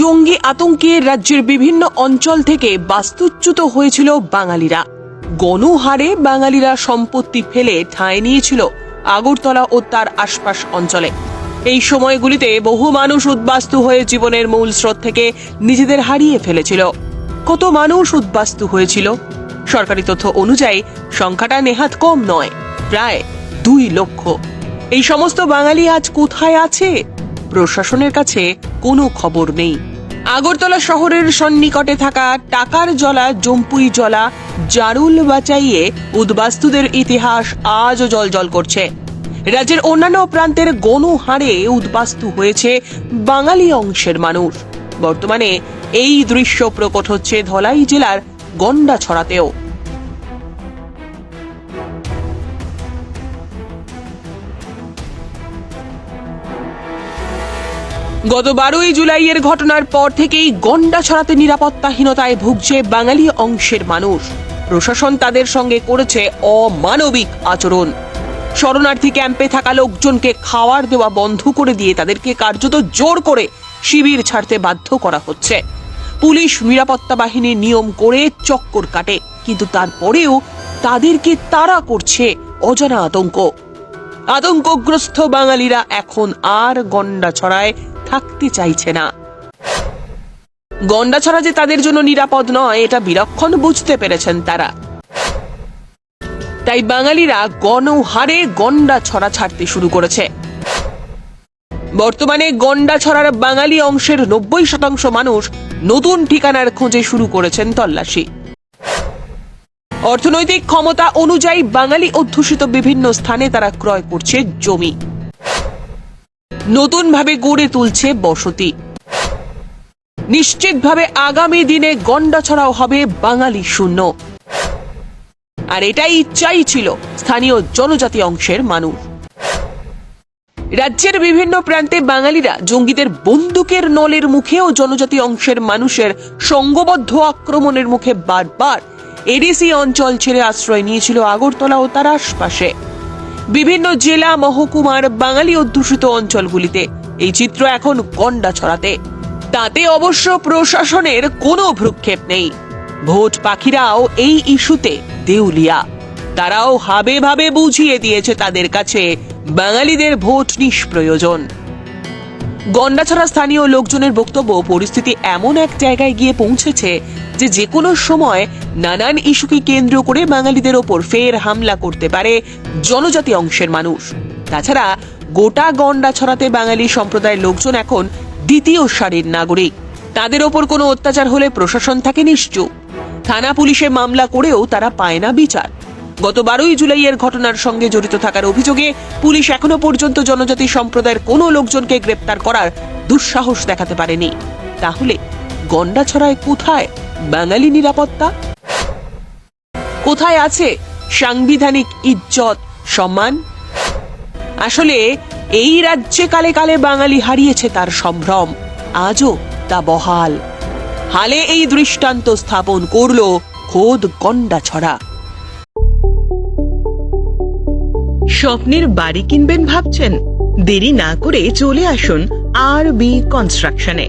জঙ্গি আতঙ্কে রাজ্যের বিভিন্ন অঞ্চল থেকে বাস্তুচ্যুত হয়েছিল বাঙালিরা। গণহারে বাঙালিরা সম্পত্তি ফেলে ঠাঁই নিয়েছিল আগরতলা ও তার আশপাশ অঞ্চলে। এই সময়গুলিতে বহু মানুষ উদ্বাস্তু হয়ে জীবনের মূল স্রোত থেকে নিজেদের হারিয়ে ফেলেছিল। কত মানুষ উদ্বাস্তু হয়েছিল? সরকারি তথ্য অনুযায়ী, সংখ্যাটা নেহাত কম নয়, প্রায় দুই লক্ষ। এই সমস্ত বাঙালি আজ কোথায় আছে? প্রশাসনের কাছে কোনো খবর নেই। আগরতলা শহরের সন্নিকটে থাকা টাকার জলা জম্পুই জলা জারুল বাঁচাইয়ে উদ্বাস্তুদের ইতিহাস আজও জলজল করছে। রাজ্যের অন্যান্য প্রান্তের গণহারে উদ্বাস্তু হয়েছে বাঙালি অংশের মানুষ। বর্তমানে এই দৃশ্য প্রকট হচ্ছে ধলাই জেলার গন্ডা ছড়াতেও গত বারোই জুলাইয়ের ঘটনার পর থেকেই গন্ডা ছড়াতে নিরাপত্তাহীনতায় ভুগছে বাঙালি অংশের মানুষ। প্রশাসন তাদের সঙ্গে করেছে অমানবিক আচরণ। শরণার্থী ক্যাম্পে থাকা লোকজনকে খাওয়ার দেওয়া বন্ধ করে দিয়ে তাদেরকে কার্যত জোর করে শিবির ছাড়তে বাধ্য করা হচ্ছে। পুলিশ নিরাপত্তা বাহিনীর নিয়ম করে চক্কর কাটে, কিন্তু তারপরেও তাদেরকে তাড়া করছে অজানা আতঙ্ক। আতঙ্কগ্রস্ত বাঙালিরা এখন আর গন্ডা ছড়ায় থাকতে চাইছে না। গন্ডাছড়া যে তাদের জন্য নিরাপদ নয়, এটা বিলক্ষণ বুঝতে পেরেছেন তারা। তাই বাঙালিরা গণহারে গন্ডা ছড়া ছাড়তে শুরু করেছে। বর্তমানে গন্ডা ছড়ার বাঙালি অংশের নব্বই শতাংশ মানুষ নতুন ঠিকানার খোঁজে শুরু করেছেন তল্লাশি। অর্থনৈতিক ক্ষমতা অনুযায়ী বাঙালি অধ্যুষিত বিভিন্ন স্থানে তারা ক্রয় করছে জমি। নতুনভাবে গড়ে তুলছে বসতি। নিশ্চিতভাবে আগামী দিনে গন্ডা ছড়াও হবে বাঙালি শূন্য। আর এটাই ইচ্ছাই ছিল স্থানীয় জনজাতি অংশের মানুষ। রাজ্যের বিভিন্ন প্রান্তে বাঙালিরা জঙ্গিদের বন্দুকের নলের মুখেও জনজাতি অংশের মানুষের সঙ্গবদ্ধ আক্রমণের মুখে বারবার এডিসি অঞ্চল ছেড়ে আশ্রয় নিয়েছিল আগরতলা ও তার আশপাশে। বিভিন্ন জেলা, মহকুমার বাঙালি অধ্যুষিত অঞ্চলগুলিতে। এই চিত্র এখন গন্ডা ছড়াতে। তাতে অবশ্য প্রশাসনের কোনো ভ্রুক্ষেপ নেই। ভোট পাখিরাও এই ইস্যুতে দেউলিয়া। তারাও হাবে ভাবে বুঝিয়ে দিয়েছে তাদের কাছে বাঙালিদের ভোট নিষ্প্রয়োজন। গন্ডাছড়া স্থানীয় লোকজনের বক্তব্য, পরিস্থিতি এমন এক জায়গায় গিয়ে পৌঁছেছে যে যে কোনো সময় নানান ইস্যুকে কেন্দ্র করে বাঙালিদের ওপর ফের হামলা করতে পারে জনজাতি অংশের মানুষ। তাছাড়া গোটা গন্ডা ছড়াতে বাঙালি সম্প্রদায়ের লোকজন এখন দ্বিতীয় সারির নাগরিক। তাদের ওপর কোনো অত্যাচার হলে প্রশাসন থাকে নিশ্চুপ। থানা পুলিশে মামলা করেও তারা পায় না বিচার। গত বারোই জুলাইয়ের ঘটনার সঙ্গে জড়িত থাকার অভিযোগে পুলিশ এখনও পর্যন্ত জনজাতি সম্প্রদায়ের কোনো লোকজনকে গ্রেপ্তার করার দুঃসাহস দেখাতে পারেনি। তাহলে গন্ডাছড়ায় কোথায়? বাঙালি নিরাপত্তা? কোথায় আছে সাংবিধানিক ইজ্জত, সম্মান? আসলে এই রাজ্যে কালে কালে বাঙালি হারিয়েছে তার সম্ভ্রম। আজও তা বহাল। হালে এই দৃষ্টান্ত স্থাপন করল খোদ গন্ডা ছড়া স্বপ্নের বাড়ি কিনবেন ভাবছেন? দেরি না করে চলে আসুন আর বি কনস্ট্রাকশনে।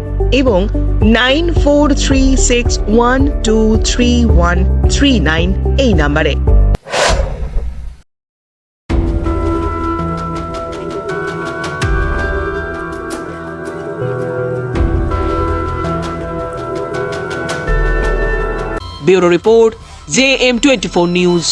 এবং nine four three six one two three one three nine এই নাম্বারে। Bureau report J M twenty four news.